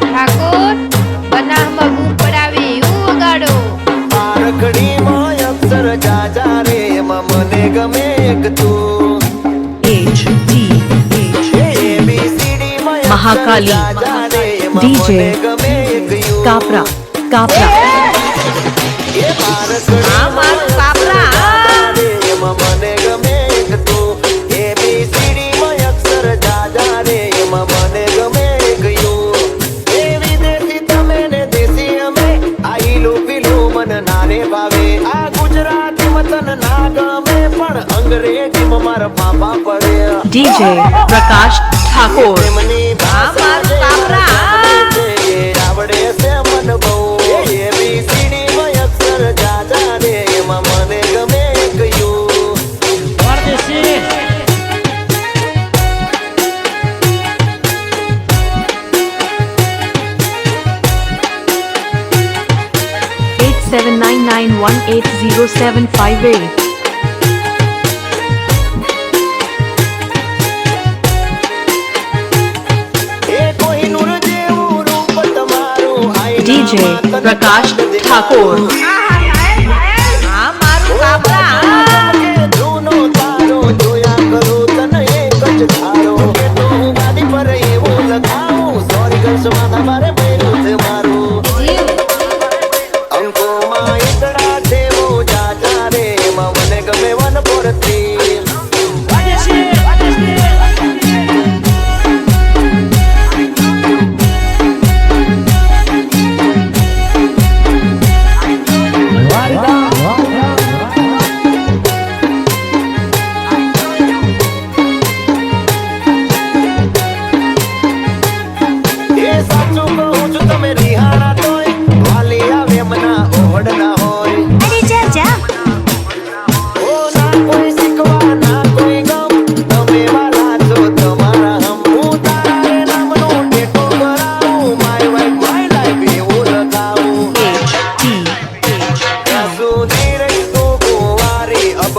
ઠાકોર બનાસમાં બૂમ પડાવે એવું વગાડો પારખડીમાં અક્ષર જાજા રે એમાં મને ગમે એક તું. H D H ABCD માં મહાકાલી. ડીજે કાપરા ગમે Capra એ પારખડીમાં આ કાપરા. એમાં મને ગમે ગમે કયું eight seven nine nine one eight zero seven five eight. Vijay Prakash Thakor. I'm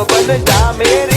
Baban જામે